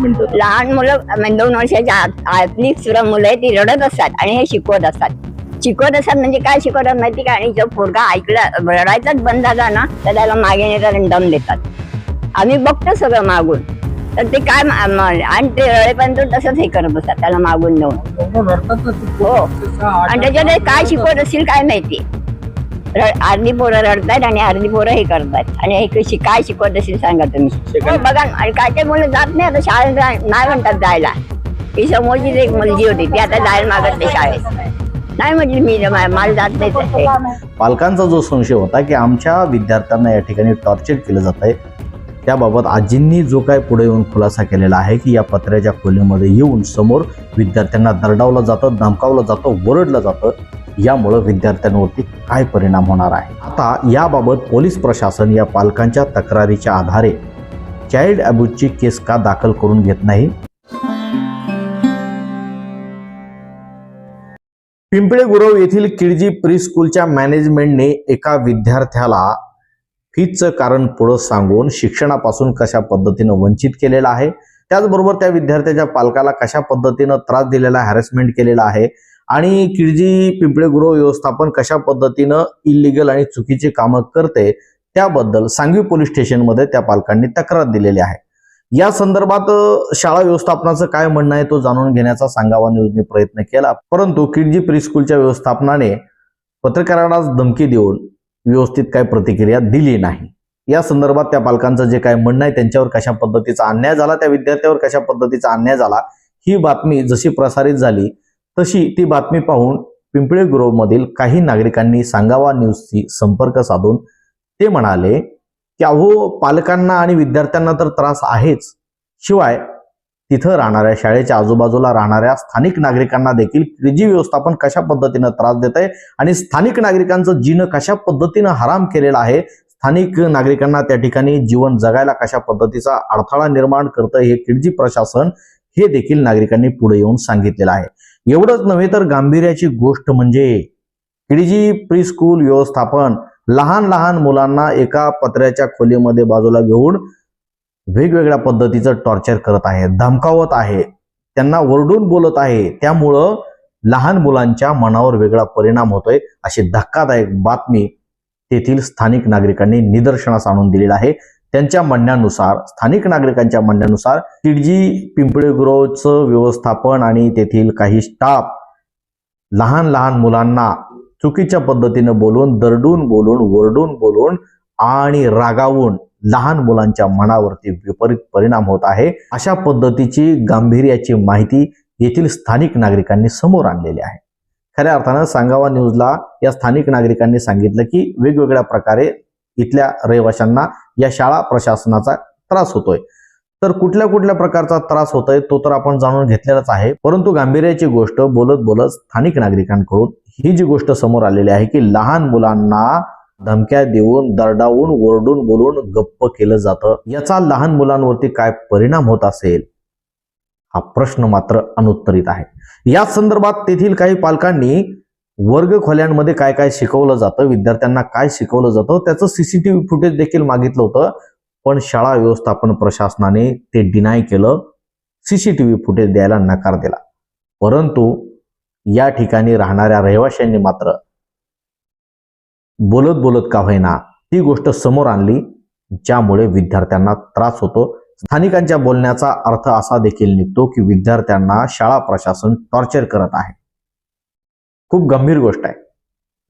मिनिटं लहान मुलं म्हणजे दोन वर्षाच्या आत- आतली सुद्धा मुलं आहेत ती रडत असतात आणि हे शिकवत असतात. शिकवत असतात म्हणजे काय शिकवतात माहिती का? आणि जो पोरगा ऐकला रडायचाच बंद झाला ना तर त्याला मागे नेतात आणि दम देतात. आम्ही बघतो सगळं मागून. तर ते काय आणि ते रडेपर्यंत तसंच हे करत असतात त्याला मागून नेऊन एवढं रडतात ना ते. हो. आणि त्याच्यात काय शिकवत असतील काय माहिती? अर्धी पोरं रडतात आणि अर्धी पोरं हे करतात आणि हे कशी काय शिकवत असेल सांगा तुम्ही. हो, बघा ना. आणि काय काय मुलं जात नाही आता शाळेत जा- नाही म्हणतात जायला. ही समोरचीच एक मुलगी होती ती आता जायला मागत नाही शाळेत. नाही म्हटली मी मा- मला जात नाही तसे पालकांचा जो संशय होता की आमच्या विद्यार्थ्यांना या ठिकाणी टॉर्चर केलं जात आहे त्याबाबत आजींनी जो काय पुढे येऊन खुलासा केलेला आहे की या पत्र्याच्या खोलीमध्ये येऊन समोर विद्यार्थ्यांना दरडावलं जातं धमकावलं जातं ओरडलं जातं यामुळं विद्यार्थ्यांवरती काय परिणाम होणार आहे? आता याबाबत पोलीस प्रशासन या पालकांच्या तक्रारीच्या आधारे चाइल्ड अब्यूजची केस का दाखल करून घेत नाही? पिंपळे गुरव येथील किडजी प्री स्कूलच्या मॅनेजमेंटने एका विद्यार्थ्याला फीचं कारण पुढं सांगून शिक्षणापासून कशा पद्धतीनं वंचित केलेलं आहे? त्याचबरोबर त्या विद्यार्थ्याच्या पालकाला कशा पद्धतीनं त्रास दिलेला हॅरेसमेंट केलेला आहे? आणि किडजी पिंपळे गृह व्यवस्थापन कशा पद्धतीनं इलिगल आणि चुकीची कामं करते त्याबद्दल सांगवी पोलीस स्टेशनमध्ये त्या पालकांनी तक्रार दिलेली आहे. या संदर्भात शाळा व्यवस्थापनाचं काय म्हणणं आहे तो जाणून घेण्याचा सांगावा न्यूजने प्रयत्न केला. परंतु किडजी प्रीस्कूलच्या व्यवस्थापनाने पत्रकारांना धमकी देऊन व्यवस्थित काय प्रतिक्रिया दिली नाही. या संदर्भात त्या पालकांचं जे काय म्हणणं आहे त्यांच्यावर कशा पद्धतीचा अन्याय झाला त्या विद्यार्थ्यावर कशा पद्धतीचा अन्याय झाला ही बातमी जशी प्रसारित झाली तशी ती बातमी पाहून पिंपळे ग्रोव्हमधील काही नागरिकांनी सांगावा न्यूजशी संपर्क साधून ते म्हणाले की अहो पालकांना आणि विद्यार्थ्यांना तर त्रास आहेच. शिवाय तिथं राहणाऱ्या शाळेच्या आजूबाजूला राहणाऱ्या स्थानिक नागरिकांना देखील क्रिजी व्यवस्थापन कशा पद्धतीनं त्रास देत आहे आणि स्थानिक नागरिकांचं जीनं कशा पद्धतीनं हराम केलेलं आहे? स्थानिक नागरिकांना त्या ठिकाणी जीवन जगायला कशा पद्धतीचा अडथळा निर्माण करतं हे किडजी प्रशासन हे देखील नागरिकांनी पुढे येऊन सांगितलेलं आहे. एवढंच नव्हे तर गांभीर्याची गोष्ट म्हणजे किडीजी प्री स्कूल व्यवस्थापन. लहान लहान मुलांना एका पत्र्याच्या खोलीमध्ये बाजूला घेऊन वेगवेगळ्या पद्धतीचं टॉर्चर करत आहे धमकावत आहे. त्यांना ओरडून बोलत आहे. त्यामुळं लहान मुलांच्या मनावर वेगळा परिणाम होतोय अशी धक्कादायक बातमी तेथील स्थानिक नागरिकांनी निदर्शनास आणून दिलेला आहे. त्यांच्या म्हणण्यानुसार स्थानिक नागरिकांच्या म्हणण्यानुसार किडजी पिंपळेगुरोचं व्यवस्थापन आणि तेथील काही स्टाफ लहान लहान मुलांना चुकीच्या पद्धतीनं बोलून दरडून बोलून ओरडून बोलून आणि रागावून लहान मुलांच्या मनावरती विपरीत परिणाम होत आहे. अशा पद्धतीची गांभीर्याची माहिती येथील स्थानिक नागरिकांनी समोर आणलेली आहे. खऱ्या अर्थानं सांगावा न्यूजला या स्थानिक नागरिकांनी सांगितलं की वेगवेगळ्या प्रकारे इथल्या रहिवाशांना या शाळा प्रशासनाचा त्रास होतोय. तर कुठल्या कुठल्या प्रकारचा त्रास होतोय तो तर आपण जाणून घेतलेलाच आहे. परंतु गांभीर्याची गोष्ट बोलत बोलत स्थानिक नागरिकांकडून ही जी गोष्ट समोर आलेली आहे की लहान मुलांना धमक्या देऊन दरडावून ओरडून बोलून गप्प केलं जातं. याचा लहान मुलांवरती काय परिणाम होत असेल? हा प्रश्न मात्र अनुत्तरित आहे. या संदर्भात तेथील काही पालकांनी वर्ग खोल्यांमध्ये काय काय शिकवलं जातं विद्यार्थ्यांना काय शिकवलं जातं त्याचं सीसीटीव्ही फुटेज देखील मागितलं होतं. पण शाळा व्यवस्थापन प्रशासनाने ते डिनाय केलं सीसीटीव्ही फुटेज द्यायला नकार दिला. परंतु या ठिकाणी राहणाऱ्या रहिवाशांनी मात्र बोलत बोलत का होईना ती गोष्ट समोर आणली ज्यामुळे विद्यार्थ्यांना त्रास होतो. स्थानिकांच्या बोलण्याचा अर्थ असा देखील निघतो की विद्यार्थ्यांना शाळा प्रशासन टॉर्चर करत आहे. खूप गंभीर गोष्ट आहे.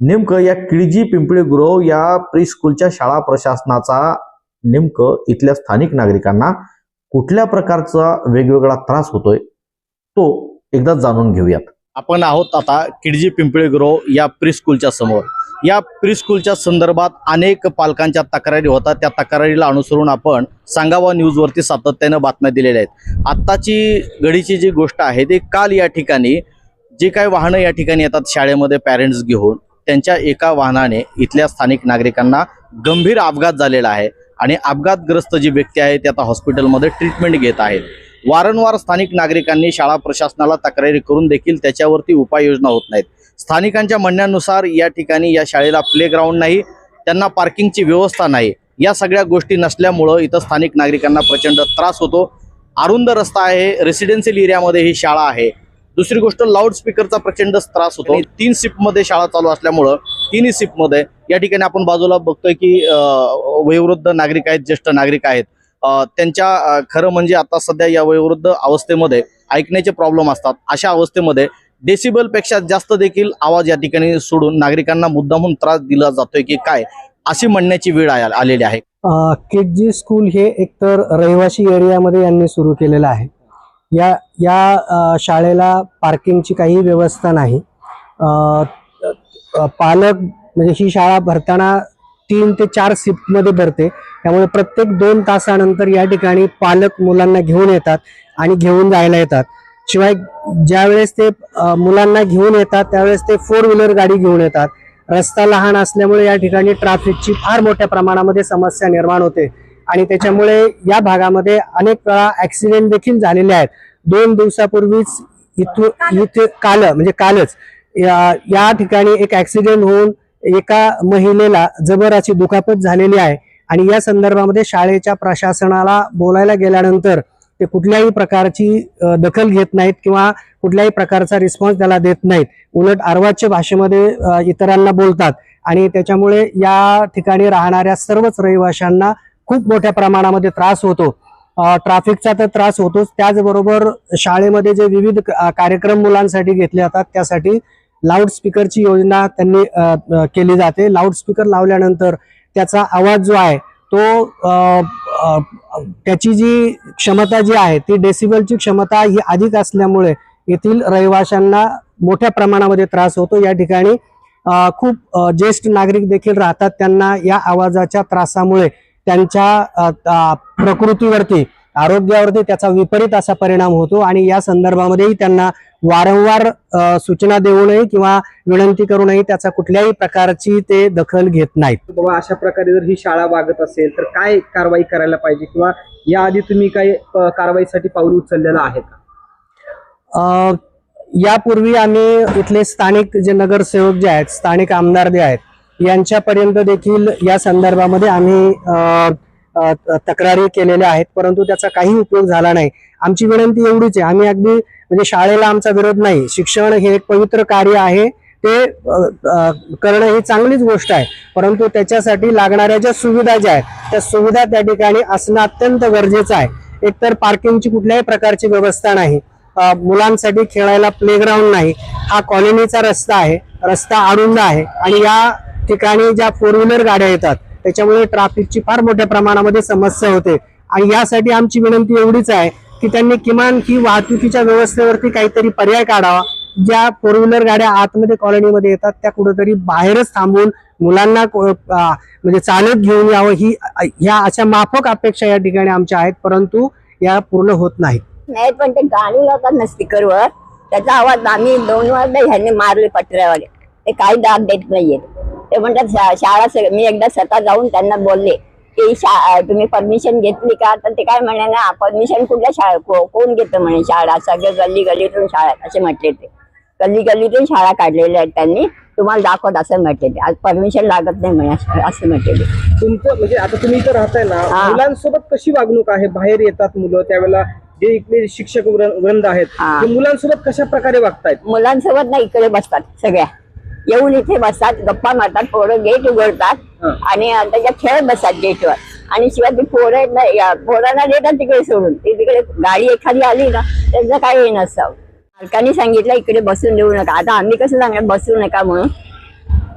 नेमकं या किळजी पिंपळी गुरव या प्री स्कूलच्या शाळा प्रशासनाचा नेमकं इथल्या स्थानिक नागरिकांना कुठल्या प्रकारचा वेगवेगळा त्रास होतोय तो एकदा जाणून घेऊयात. आपण आहोत आता किडजी पिंपळे गुरव या प्री स्कूलच्या समोर. या प्री स्कूलच्या संदर्भात अनेक पालकांच्या तक्रारी होतात. त्या तक्रारीला अनुसरून आपण सांगावा न्यूजवरती सातत्यानं बातम्या दिलेल्या आहेत. आत्ताची घडीची जी गोष्ट आहे ती काल या ठिकाणी जे काही वाहनं या ठिकाणी येतात शाळेमध्ये पॅरेंट्स घेऊन त्यांच्या एका वाहनाने इथल्या स्थानिक नागरिकांना गंभीर अपघात झालेला आहे आणि अपघातग्रस्त जी व्यक्ती आहे ते आता हॉस्पिटलमध्ये ट्रीटमेंट घेत आहेत वारंवार स्थानिक नागरिकांनी शाळा प्रशासनाला तक्रारी करून देखील त्याच्यावरती उपाययोजना होत नाहीत. स्थानिकांच्या म्हणण्यानुसार या ठिकाणी या शाळेला प्लेग्राऊंड नाही त्यांना पार्किंगची व्यवस्था नाही. या सगळ्या गोष्टी नसल्यामुळं इथं स्थानिक नागरिकांना प्रचंड त्रास होतो. अरुंद रस्ता आहे रेसिडेन्शियल एरियामध्ये ही शाळा आहे. दुसरी गोष्ट लाऊडस्पीकरचा प्रचंड त्रास होतो. आणि तीन शिफ्टमध्ये शाळा चालू असल्यामुळं तिन्ही शिफ्टमध्ये या ठिकाणी आपण बाजूला बघतोय की वयोवृद्ध नागरिक आहेत ज्येष्ठ नागरिक आहेत. त्यांच्या खरं म्हणजे आता सध्या या वयोवृद्ध अवस्थेमध्ये ऐकण्याचे प्रॉब्लेम असतात. अशा अवस्थेमध्ये डेसिबलपेक्षा जास्त देखील आवाज या ठिकाणी सोडून नागरिकांना मुद्दामून त्रास दिला जातोय की काय अशी म्हणण्याची वेळ आलेली आहे. किडजी स्कूल हे एकतर रहिवासी एरियामध्ये यांनी सुरू केलेलं आहे. या या शाळेला पार्किंगची काही व्यवस्था नाही. पालक म्हणजे ही शाळा भरताना तीन ते चार शिफ्टमध्ये भरते. त्यामुळे प्रत्येक दोन तासानंतर या ठिकाणी पालक मुलांना घेऊन येतात आणि घेऊन जायला येतात. शिवाय ज्यावेळेस ते मुलांना घेऊन येतात त्यावेळेस ते फोर व्हीलर गाडी घेऊन येतात. रस्ता लहान असल्यामुळे या ठिकाणी ट्रॅफिकची फार मोठ्या प्रमाणामध्ये समस्या निर्माण होते. आणि त्याच्यामुळे या भागामध्ये अनेक वेळा ॲक्सिडेंट देखील झालेले आहेत. दोन दिवसापूर्वीच इथून इथे काल म्हणजे कालच या या ठिकाणी एक ऍक्सिडेंट होऊन एका महिलेला जबराची दुखापत झालेली आहे. आणि या संदर्भामध्ये शाळेच्या प्रशासनाला बोलायला गेल्यानंतर ते कुठल्याही प्रकारची दखल घेत नाहीत किंवा कुठल्याही प्रकारचा रिस्पॉन्स त्याला देत नाहीत. उलट अर्वाच्य भाषेमध्ये इतरांना बोलतात. आणि त्याच्यामुळे या ठिकाणी राहणाऱ्या सर्वच रहिवाशांना खूप मोठ्या प्रमाणामध्ये त्रास होतो. ट्रॅफिकचा तर त्रास होतोच. त्याचबरोबर शाळेमध्ये जे विविध क- कार्यक्रम मुलांसाठी घेतले जातात त्यासाठी लाऊडस्पीकरची योजना त्यांनी केली जाते. लाऊडस्पीकर लावल्यानंतर त्याचा आवाज जो आहे तो त्याची जी क्षमता जी आहे ती डेसिबलची क्षमता ही अधिक असल्यामुळे येथील रहिवाशांना मोठ्या प्रमाणामध्ये त्रास होतो. या ठिकाणी खूप ज्येष्ठ नागरिक देखील राहतात. त्यांना या आवाजाच्या त्रासामुळे त्यांच्या प्रकृतीवरती आरोग्यावरती त्याचा विपरीत असा परिणाम होतो आणि या संदर्भामध्येही त्यांना वारंवार सूचना देऊनही किंवा विनंती करूनही त्याचा कुठल्याही प्रकारची ते दखल घेत नाहीत. बाबा अशा प्रकारे जर ही शाळा वागत असेल तर काय कारवाई करायला पाहिजे किंवा याआधी तुम्ही काही कारवाईसाठी पाऊल उचललेलं आहे का? यापूर्वी आम्ही इथले स्थानिक जे नगरसेवक जे आहेत स्थानिक आमदार जे आहेत यांच्यापर्यंत देखील या संदर्भामध्ये आम्ही तक्रारी केलेल्या आहेत परंतु त्याचा काही उपयोग झाला नाही. आमची विनंती एवढीच आहे. आम्ही अगदी म्हणजे शाळेला आमचा विरोध नाही. शिक्षण हे एक पवित्र कार्य आहे. ते करणं ही चांगलीच गोष्ट आहे. परंतु त्याच्यासाठी लागणाऱ्या ज्या सुविधा ज्या आहेत त्या सुविधा त्या ठिकाणी असणं अत्यंत गरजेचं आहे. एकतर पार्किंगची कुठल्याही प्रकारची व्यवस्था नाही. मुलांसाठी खेळायला प्लेग्राऊंड नाही. हा कॉलनीचा रस्ता आहे. रस्ता अरुंद आहे. आणि या ठिकाणी ज्या फोर व्हीलर गाड्या येतात त्याच्यामुळे ट्रॅफिकची फार मोठ्या प्रमाणामध्ये समस्या होते. आणि यासाठी आमची विनंती एवढीच आहे की त्यांनी किमान ही वाहतुकीच्या व्यवस्थेवरती काहीतरी पर्याय काढावा. ज्या फोर व्हीलर गाड्या आतमध्ये कॉलनीमध्ये येतात त्या कुठेतरी बाहेरच थांबून मुलांना म्हणजे चालत घेऊन यावं ही ह्या अशा माफक अपेक्षा या ठिकाणी आमच्या आहेत परंतु या पूर्ण होत नाहीत. नाही पण ते गाणी लावतात ना स्पीकरवर त्याचा आवाज आम्ही दोन वाजता ह्यांनी मारले पटऱ्यावाले. ते काही दाब देत नाहीयेत. ते म्हणतात शाळा मी एकदा स्वतः जाऊन त्यांना बोलले की शा तुम्ही परमिशन घेतली का? तर ते काय म्हणे ना परमिशन कुठल्या शाळा कोण घेतं म्हणे शाळा? सगळं गल्ली गल्लीतून शाळा असे म्हटले ते. गल्ली गल्लीतून शाळा काढलेल्या आहेत त्यांनी तुम्हाला दाखवत असं म्हटले ते. आज परमिशन लागत नाही म्हणे असं- म्हटले ते. तुमचं म्हणजे आता तुम्ही इथं राहताय ना. मुलांसोबत कशी वागणूक आहे? बाहेर येतात मुलं त्यावेळेला जे इथले शिक्षक वृंद आहेत मुलांसोबत कशा प्रकारे वागतायत? मुलांसोबत ना इकडे बसतात सगळ्या. येऊन इथे बसतात गप्पा मारतात पोरं गेट उघडतात. आणि त्याच्या खेळत बसतात गेटवर. आणि शिवाय ती पोरं पोरांना देतात तिकडे सोडून. ती तिकडे गाडी एखादी आली ना त्यांचं काही हे नसतं. मालकाने सांगितलं इकडे बसून देऊ नका. आता आम्ही कसं सांगणार बसू नका म्हणून.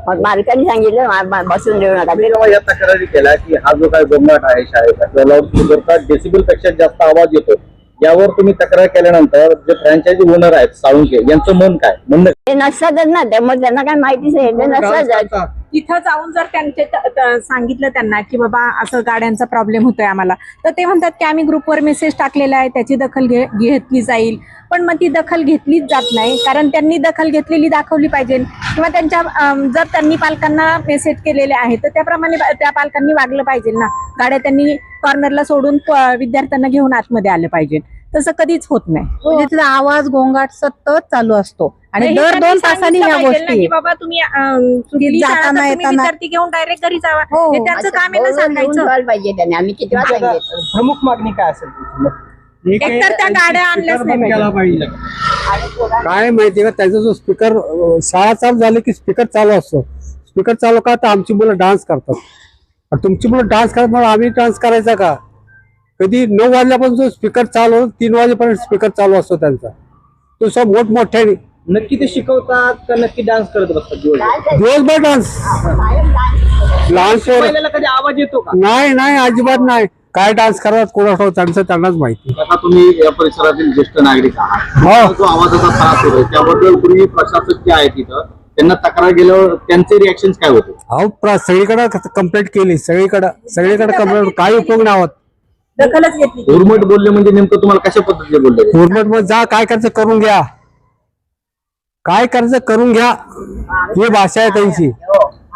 मग मालकाने सांगितलं बसून देऊ नका. या तक्रारी केल्या की हा जो काही गोंगाट आहे शाळेचा डेसिबलपेक्षा जास्त आवाज येतो. यावर तुम्ही तक्रार केल्यानंतर जे फ्रँचायझी ओनर आहेत साळुंके यांचं मन काय? म्हणणं ते नसतातच ना त्यामुळे त्यांना काय माहितीच आहे ते नसतातच तिथं जाऊन जर त्यांचे त- त- सांगितलं त्यांना की बाबा असं गाड्यांचा प्रॉब्लेम होतोय आम्हाला तर ते म्हणतात की आम्ही ग्रुपवर मेसेज टाकलेला आहे त्याची दखल घे घेतली जाईल. पण मग ती दखल घेतलीच जात नाही कारण त्यांनी दखल घेतलेली दाखवली पाहिजे. किंवा त्यांच्या अम, जर त्यांनी पालकांना मेसेज केलेले आहे तर त्याप्रमाणे बा- त्या पालकांनी वागलं पाहिजे ना. गाड्या त्यांनी कॉर्नरला सोडून प- विद्यार्थ्यांना घेऊन आतमध्ये आलं पाहिजे. तसं कधीच होत नाही. म्हणजे तिचा आवाज गोंगाट सतत चालू असतो. आणि हे दर दोन तासांनी ह्या गोष्टी. की बाबा तुम्ही जाताना, येताना. घेऊन डायरेक्ट घरी जावा. हो. हे त्यांचं काम आहे सांगायचं. पाहिजे त्यांनी. आम्ही किती प्रमुख मागणी काय असेल तुमची? मग? एकतर त्या गाड्या आणल्याच नाही पाहिजे. काय माहिती का? त्याचा जो स्पीकर शाळा चालू झाली की स्पीकर चालू असतो. स्पीकर चालू का तर आमची मुलं डान्स करतात. आणि तुमची मुलं डान्स करत म्हणून आम्ही डान्स करायचा का? कधी नऊ वाजल्यापासून जो स्पीकर चालू होतो, तीन वाजेपर्यंत स्पीकर चालू असतो त्यांचा. तो सब मोठमोठ्याने नक्की ते शिकवतात का नक्की डान्स करत बसतात दिवसभर? दिवसभर डान्स लहान पोर कधी आवाज येतो का? नाही नाही अजिबात नाही. काय डान्स करतात कोणाला त्यांचं त्यांनाच माहिती. आता तुम्ही या परिसरातील ज्येष्ठ नागरिक आहात. हो. जो आवाजाचा त्रास होतोय त्याबद्दल पूर्वी प्रशासक जे आहेत तिथं त्यांना तक्रार गेल्यावर त्यांचे रिॲक्शन काय होते? अहो प्र- सगळीकडे कंप्लेंट केली. सगळीकडे सगळीकडे कंप्लेंट काही उपयोग नाही होत. दखलच घेतली. उर्मट बोलले म्हणजे नेमकं तुम्हाला कशा पद्धतीने बोलले गव्हर्नमेंटमध्ये जा काय करायचं करून घ्या. काय करायचं करून घ्या ही भाषा आहे त्यांची.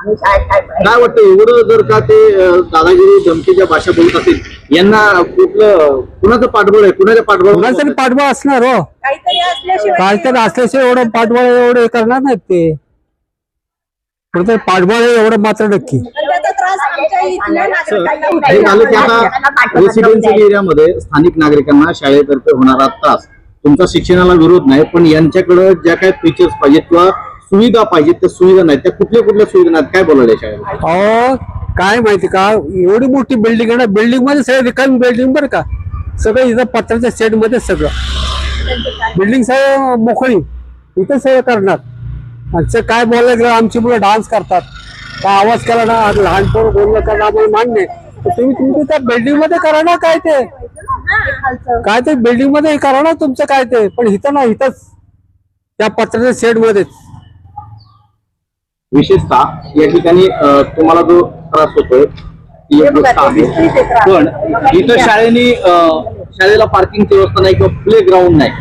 काय वाटतं एवढं जर का ते अं, दादागिरी धमकीच्या भाषा बोलत असेल यांना कुठलं कुणाचं पाठबळ आहे? कुणाच्या पाठबळ कोणाचं तरी पाठबळ असणार हो. काहीतरी असल्याशिवाय काहीतरी असल्याशिवाय एवढं पाठबळ एवढं हे करणार नाहीत ते. कोणतरी पाठबळ आहे एवढं मात्र नक्की. रेसिडेन्शियल एरियामध्ये स्थानिक नागरिकांना शाळेतर्फे होणारा त्रास. तुमचा शिक्षणाला विरोध नाही पण यांच्याकडे ज्या काही फीचर्स पाहिजेत किंवा सुविधा पाहिजेत त्या सुविधा नाहीत. त्या कुठल्या कुठल्या सुविधा नाहीत? काय बोलायला शाळेला? काय माहिती का? एवढी मोठी बिल्डिंग आहे ना बिल्डिंगमध्ये सगळं रिकामी बिल्डिंग बरं का? सगळं इथं पत्राच्या सेटमध्ये सगळं. बिल्डिंग सगळं मोकळी. इथं सगळं करणार. ते काय बोलायला गेलं आमची मुलं डान्स करतात. काय आवाज केला ना लहान पोरं बोलणं करणं आम्हाला मान्य तुम्ही तुमचं त्या बिल्डिंगमध्ये करा ना काय ते. काय ते बिल्डिंगमध्ये करा ना तुमचं काय ते. पण इथं ना इथंच त्या पत्राच्या सेट मध्येच. विशेषतः या ठिकाणी तुम्हाला जो त्रास होतोय ती एक गोष्ट आहे. पण इथं शाळेने शाळेला पार्किंगची व्यवस्था नाही किंवा प्ले ग्राउंड नाही.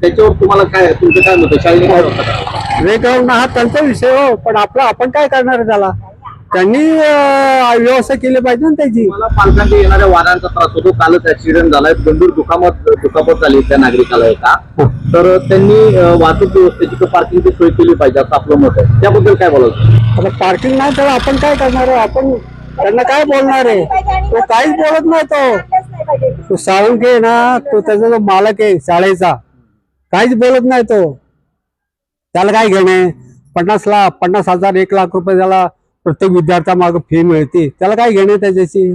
त्याच्यावर तुम्हाला काय तुमचं काय मत? शाळेने काय करावी? वेगळं हा त्यांचा विषय हो पण आपलं आपण काय करणार आहे त्याला? त्यांनी अं, व्यवस्था केली पाहिजे ना त्याची. मला पालकांच्या येणाऱ्या वाहनांचा त्रास होतो. कालच ऍक्सिडेंट झालाय. गंभीर दुखापत दुखापत झाली त्या नागरिकाला एका. तर त्यांनी अं, वाहतूक व्यवस्थेची किंवा पार्किंगची सोय केली पाहिजे असं आपलं मत आहे. त्याबद्दल काय बोलायचं आता पार्किंग नाही त्याला आपण काय करणार आहे? आपण त्यांना काय बोलणार आहे? तो काहीच बोलत नाही तो. तो साळुंके आहे ना तो त्याचा जो मालक आहे शाळेचा. काहीच बोलत नाही तो. त्याला काय घेणे पन्नास लाख पन्नास हजार एक लाख रुपये त्याला प्रत्येक विद्यार्थ्यामागे फी मिळते. त्याला काय घेणे त्याच्याशी?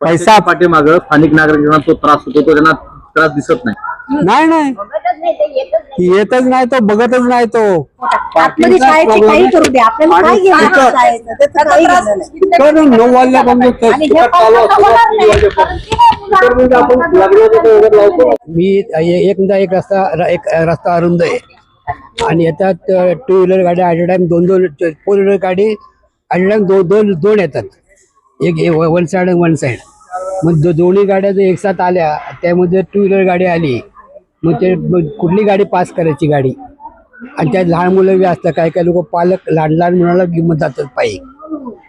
पैसा पाठीमाग स्थानिक नागरिकांना तो त्रास होतो तो त्यांना त्रास दिसत नाही. नाही नाही. बघतच नाही ते येतच नाही. तो बघतच नाही तो. नऊ वाजल्यापासून मी ए- एकदा एक रस्ता एक रस्ता अरुंद आहे. आणि याच्यात टू व्हीलर गाडी ॲट अ टाइम दोन दोन फोर व्हीलर गाडी ॲट अ टाइम दोन दोन दोन येतात. एक वन साइड वन साइड. मग दोन्ही गाड्या जर एक साथ आल्या त्यामध्ये टू व्हीलर गाडी आली मग ते कुठली गाडी पास करायची गाडी? आणि त्यात लहान मुलं बी असतात काही काही लोक पालक लहान लहान मुलाला किंमत जातात पायी.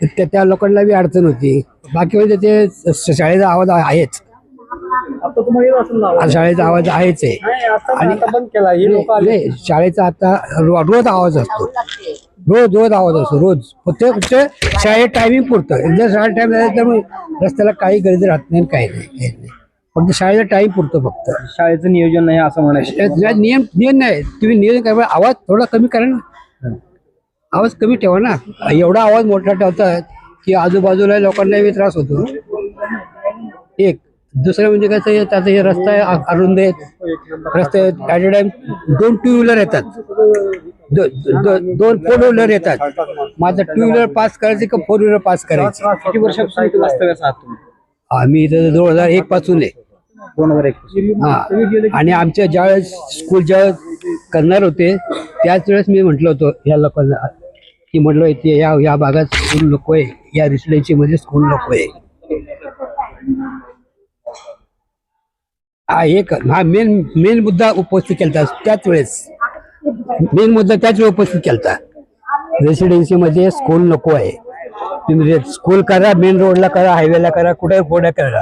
तर त्या त्या लोकांना बी अडचण होती. बाकी म्हणजे ते शाळेचा आवाज? आज शाळेचा आवाज आहेच आहे. आणि- शाळेचा आता रोज आवाज असतो. रोज रोज आवाज असतो रोज. फक्त फक्त शाळेत टायमिंग पुरतं. एकदा शाळेत टाइम झाला तर रस्त्याला काही गरज राहत नाही काही नाही. काही नाही. फक्त शाळेचा टाइम पुरतो फक्त. शाळेचं नियोजन नाही असं म्हणायचं. या- नियम नियम नाही. तुम्ही नियोजन करा. आवाज थोडा कमी करा ना. आवाज कमी ठेवा ना. एवढा आवाज मोठा ठेवतात की आजूबाजूला लोकांना बी त्रास होतो. एक. दुसरं म्हणजे कसं आता हे रस्ता अरुंद आहेत रस्ते ॲट अ टाइम दोन टू व्हीलर येतात. दोन फोर व्हीलर येतात. माझं टू व्हीलर पास करायचे का फोर व्हीलर पास करायचे? किती वर्षापासून इथे वास्तव्यास आहात तुम्ही? आम्ही इथं दोन हजार एक पासून आहे. दोन हजार एकवीस. हा. आणि आमच्या ज्यावेळेस स्कूल ज्यावेळेस करणार होते त्याच वेळेस मी म्हटलं होतं या लोकांना की म्हटलं इथे या या भागात स्कूल नको आहे या रेसिडेन्सी मध्ये स्कूल नको आहे हा एक हा मेन मेन मुद्दा उपस्थित केला त्याच वेळेस. मेन मुद्दा त्याच वेळेस उपस्थित केला रेसिडेन्सी मध्ये स्कूल नको आहे तुम्ही स्कूल करा मेन रोडला करा हायवेला करा कुठे कुठे करा.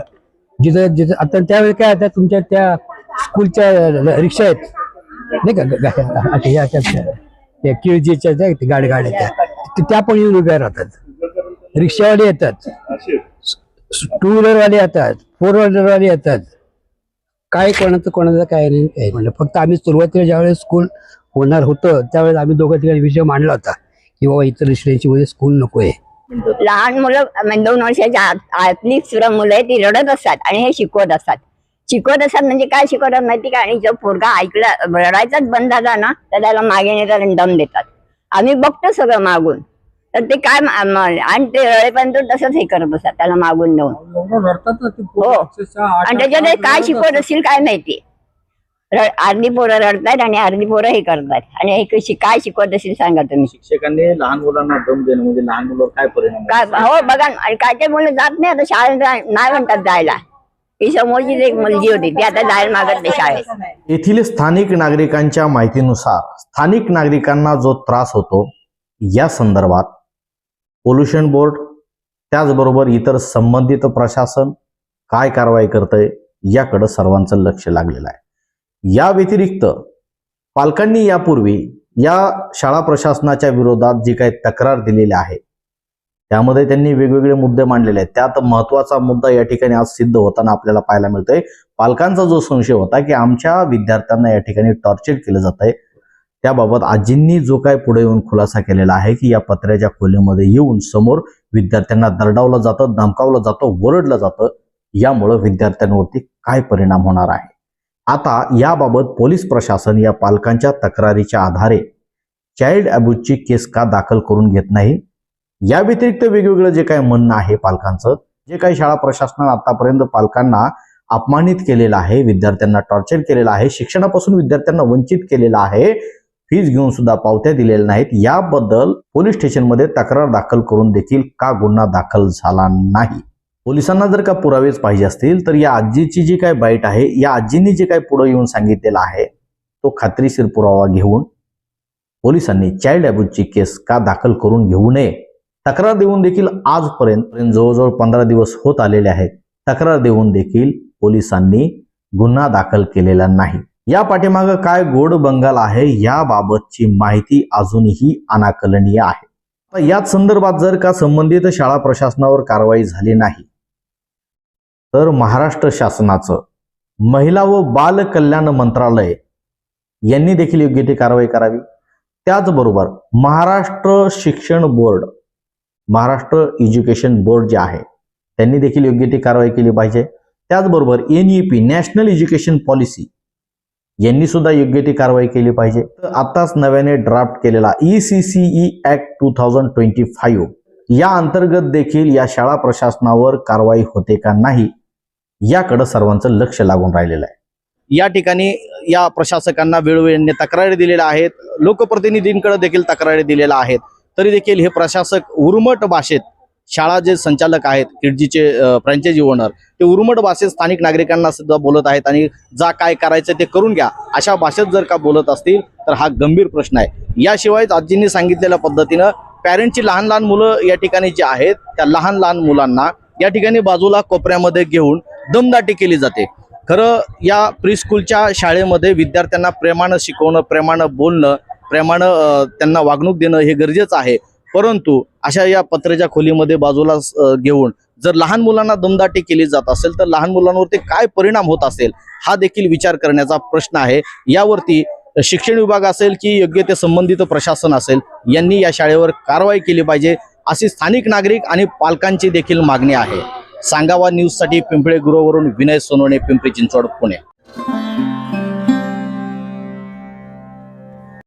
जिथं जिथं आता त्यावेळी काय आता तुमच्या त्या स्कूलच्या रिक्षा आहेत. नाही का? ग- त्या- किळजीच्या गाड्या गाड्या त्या. त्या पण येऊन उभ्या राहतात. रिक्षावाले येतात. टू व्हीलरवाले येतात. फोर व्हीलरवाले येतात. काय कोणाचं कोणाचं काय नाही काय म्हणलं फक्त आम्ही सुरुवातीला ज्यावेळेस स्कूल होणार होतं त्यावेळेस आम्ही दोघं तिकडे विषय मांडला होता की बाबा इतर रेसिडेन्सी मध्ये स्कूल नको आहे लहान मुलं म्हणजे दोन वर्षाच्या आत- आतली सुद्धा मुलं आहे ती रडत असतात आणि हे शिकवत असतात. शिकवत असतात म्हणजे काय शिकवतात माहिती का? आणि जो पोरगा ऐकला रडायचाच बंद झाला ना तर त्याला मागे नेतात आणि दम देतात. आम्ही बघतो सगळं मागून. तर ते काय आणि ते रडेपर्यंत तसंच हे करत असतात त्याला मागून नेऊन हो. आणि त्याच्यात काय शिकवत असतील काय माहिती? अर्धी पोरं रडतायत आणि अर्धी पोरं हे करतात आणि हे शि- काय शिकवत असेल सांगा तुम्ही. शिक्षकांनी लहान मुलांना दम देणं म्हणजे लहान मुलावर काय परिणाम? काय हो बघा ना, आणि काय काय मुलं जात नाही आता शाळेत जा- नाही म्हणतात जायला. ही समोरचीच एक मुलगी होती ती आता जायला मागत नाही शाळेत. येथील स्थानिक नागरिकांच्या माहितीनुसार स्थानिक नागरिकांना जो त्रास होतो या संदर्भात पोल्युशन बोर्ड त्याचबरोबर इतर संबंधित प्रशासन काय कारवाई करतंय याकडं सर्वांचं लक्ष लागलेलं आहे. या व्यतिरिक्त पालकांनी यापूर्वी या शाळा प्रशासनाच्या विरोधात जी काही तक्रार दिलेली आहे त्यामध्ये त्यांनी वेगवेगळे मुद्दे मांडलेले आहेत. त्यात महत्त्वाचा मुद्दा या ठिकाणी आज सिद्ध होताना आपल्याला पाहायला मिळतोय. पालकांचा जो संशय होता की आमच्या विद्यार्थ्यांना या ठिकाणी टॉर्चर केलं जात आहे. त्याबाबत आजींनी जो काय पुढे येऊन खुलासा केलेला आहे की या पत्र्याच्या खोलीमध्ये येऊन समोर विद्यार्थ्यांना दरडावलं जातं धमकावलं जातं ओरडलं जातं यामुळं विद्यार्थ्यांवरती काय परिणाम होणार आहे? आता याबाबत पोलीस प्रशासन या पालकांच्या तक्रारीच्या आधारे चाइल्ड अब्यूजची केस का दाखल करून घेत नाही? या व्यतिरिक्त वेगवेगळं जे काही म्हणणं आहे पालकांचं जे काही शाळा प्रशासनानं आतापर्यंत पालकांना अपमानित केलेलं आहे विद्यार्थ्यांना टॉर्चर केलेलं आहे शिक्षणापासून विद्यार्थ्यांना वंचित केलेलं आहे फीज घेऊन सुद्धा पावत्या दिलेल्या नाहीत याबद्दल पोलीस स्टेशनमध्ये तक्रार दाखल करून देखील का गुन्हा दाखल झाला नाही? पोलिसांना जर का पुरावेच पाहिजे असतील तर या आजीची जी काय बाईट आहे या आजींनी जे काय पुढे येऊन सांगितलेलं आहे तो खात्रीशीर पुरावा घेऊन पोलिसांनी चाइल्ड अब्यूजची केस का दाखल करून घेऊ नये. तक्रार देऊन देखील आजपर्यंत जवळजवळ पंधरा दिवस होत आलेले आहेत तक्रार देऊन देखील पोलिसांनी गुन्हा दाखल केलेला नाही. या पाठीमागं काय गोड बंगाल आहे याबाबतची माहिती अजूनही अनाकलनीय आहे. याच संदर्भात जर का संबंधित शाळा प्रशासनावर कारवाई झाली नाही तर महाराष्ट्र शासनाचं महिला व बाल कल्याण मंत्रालय यांनी देखील योग्य ती कारवाई करावी. त्याचबरोबर महाराष्ट्र शिक्षण बोर्ड महाराष्ट्र एज्युकेशन बोर्ड जे आहे त्यांनी देखील योग्य ती कारवाई केली पाहिजे. त्याचबरोबर N E P national education policy यांनी सुद्धा योग्य ती कारवाई केली पाहिजे. तर आताच नव्याने ड्राफ्ट केलेला E C C E act two thousand twenty five या अंतर्गत देखील या शाळा प्रशासनावर कारवाई होते का नाही याकडे सर्वांचं लक्ष लागून राहिलेलं आहे. या ठिकाणी या प्रशासकांना वेळोवेळी तक्रारी दिलेल्या आहेत. लोकप्रतिनिधींकडे देखील तक्रारी दिलेल्या आहेत. तरी देखील हे प्रशासक उर्मट भाषेत शाळा जे संचालक आहेत किडजीचे फ्रँचायझी ओनर ते उर्मट भाषेत स्थानिक नागरिकांना सुद्धा बोलत आहेत आणि जा काय करायचं ते करून घ्या अशा भाषेत जर का बोलत असतील तर हा गंभीर प्रश्न आहे. याशिवाय आजींनी सांगितलेल्या पद्धतीनं पॅरेंटची लहान लहान मुलं या ठिकाणी जी आहेत त्या लहान लहान मुलांना या ठिकाणी बाजूला कोपऱ्यामध्ये घेऊन दमदाटी केली जाते. खरं या प्रीस्कूलच्या शाळेमध्ये विद्यार्थ्यांना प्रेमानं शिकवणं प्रेमानं बोलणं प्रेमानं त्यांना वागणूक देणं हे गरजेचं आहे. परंतु अशा या पत्र्याच्या खोलीमध्ये बाजूला घेऊन जर लहान मुलांना दमदाटी केली जात असेल तर लहान मुलांवरती काय परिणाम होत असेल हा देखील विचार करण्याचा प्रश्न आहे. यावरती शिक्षण विभाग असेल की योग्य ते संबंधित प्रशासन असेल यांनी या शाळेवर कारवाई केली पाहिजे अशी स्थानिक नागरिक आणि पालकांची देखील मागणी आहे. सांगावा न्यूजसाठी पिंपळे गुरुवरून विनय सोनवणे पिंपरी चिंचवड पुणे.